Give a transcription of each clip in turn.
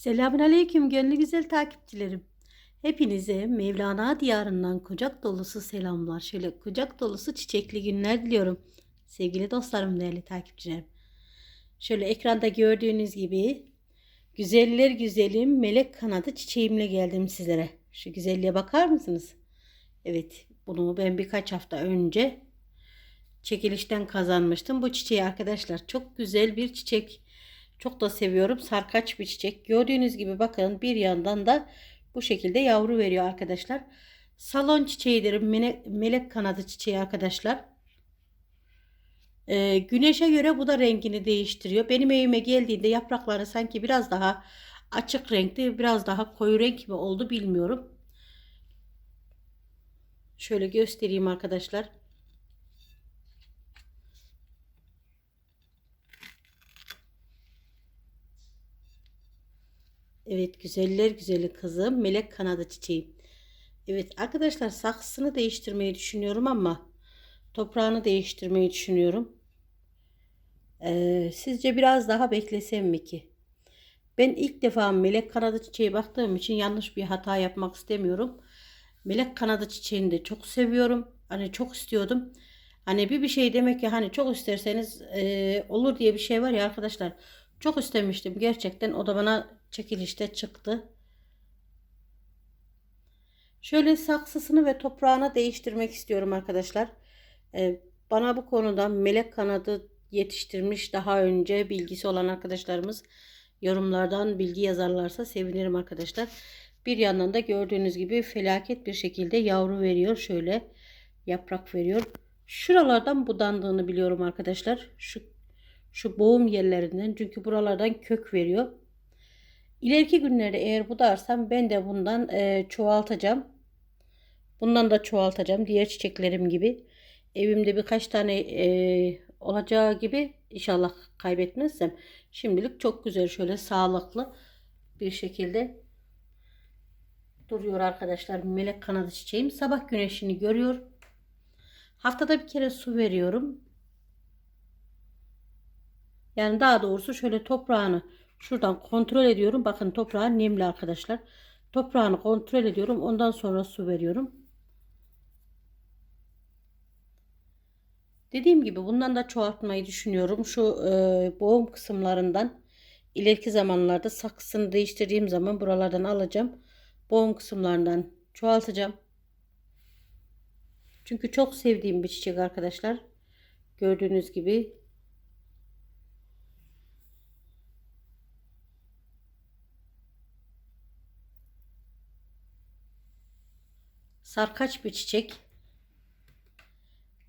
Selamünaleyküm gönlü güzel takipçilerim. Hepinize Mevlana diyarından kucak dolusu selamlar. Şöyle kucak dolusu çiçekli günler diliyorum. Sevgili dostlarım, değerli takipçilerim. Şöyle ekranda gördüğünüz gibi güzeller güzelim melek kanadı çiçeğimle geldim sizlere. Şu güzelliğe bakar mısınız? Evet, bunu ben birkaç hafta önce çekilişten kazanmıştım. Bu çiçeği arkadaşlar çok güzel bir çiçek. Çok da seviyorum. Sarkaç bir çiçek. Gördüğünüz gibi bakın bir yandan da bu şekilde yavru veriyor arkadaşlar. Salon çiçeğidir. Melek, kanadı çiçeği arkadaşlar. Ee, güneşe göre bu da rengini değiştiriyor. Benim evime geldiğinde yaprakları sanki biraz daha açık renkli, biraz daha koyu renk mi oldu bilmiyorum. Şöyle göstereyim arkadaşlar. Evet güzeller güzeli kızım melek kanadı çiçeği. Evet arkadaşlar saksısını değiştirmeyi düşünüyorum ama toprağını değiştirmeyi düşünüyorum. Ee, sizce biraz daha beklesem mi ki? Ben ilk defa melek kanadı çiçeği baktığım için yanlış bir hata yapmak istemiyorum. Melek kanadı çiçeğini de çok seviyorum. Hani çok istiyordum. Hani bir bir şey demek ki hani çok isterseniz e, olur diye bir şey var ya arkadaşlar. Çok istemiştim gerçekten. O da bana çekilişte çıktı. Şöyle saksısını ve toprağını değiştirmek istiyorum arkadaşlar. Ee, bana bu konuda melek kanadı yetiştirmiş daha önce bilgisi olan arkadaşlarımız yorumlardan bilgi yazarlarsa sevinirim arkadaşlar. Bir yandan da gördüğünüz gibi felaket bir şekilde yavru veriyor. Şöyle yaprak veriyor. Şuralardan budandığını biliyorum arkadaşlar. Şu şu boğum yerlerinden çünkü buralardan kök veriyor. İleriki günlerde eğer budarsam ben de bundan e, çoğaltacağım. Bundan da çoğaltacağım. Diğer çiçeklerim gibi. Evimde birkaç tane e, olacağı gibi inşallah kaybetmezsem. Şimdilik çok güzel şöyle sağlıklı bir şekilde duruyor arkadaşlar. Melek kanadı çiçeğim. Sabah güneşini görüyor. Haftada bir kere su veriyorum. Yani daha doğrusu şöyle toprağını Şuradan kontrol ediyorum. Bakın toprağı nemli arkadaşlar. Toprağını kontrol ediyorum. Ondan sonra su veriyorum. Dediğim gibi bundan da çoğaltmayı düşünüyorum. Şu e, boğum kısımlarından ileriki zamanlarda saksısını değiştirdiğim zaman buralardan alacağım. Boğum kısımlarından çoğaltacağım. Çünkü çok sevdiğim bir çiçek arkadaşlar. Gördüğünüz gibi sarkaç bir çiçek.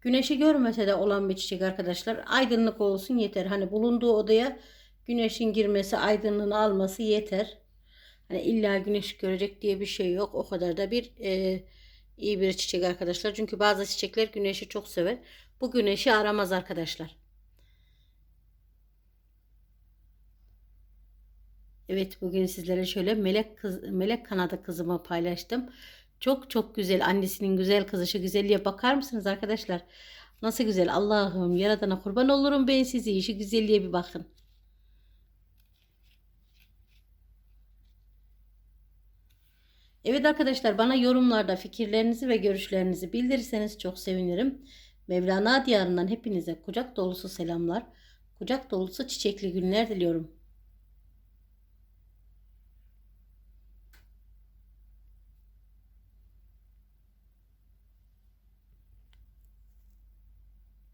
Güneşi görmese de olan bir çiçek arkadaşlar. Aydınlık olsun yeter. Hani bulunduğu odaya güneşin girmesi, aydınlığını alması yeter. Hani illa güneş görecek diye bir şey yok. O kadar da bir e, iyi bir çiçek arkadaşlar. Çünkü bazı çiçekler güneşi çok sever. Bu güneşi aramaz arkadaşlar. Evet bugün sizlere şöyle melek kız, melek kanadı kızımı paylaştım. Çok çok güzel. Annesinin güzel kızı. Şu güzelliğe bakar mısınız arkadaşlar? Nasıl güzel. Allah'ım yaradana kurban olurum ben sizi. Şu güzelliğe bir bakın. Evet arkadaşlar bana yorumlarda fikirlerinizi ve görüşlerinizi bildirirseniz çok sevinirim. Mevlana diyarından hepinize kucak dolusu selamlar. Kucak dolusu çiçekli günler diliyorum.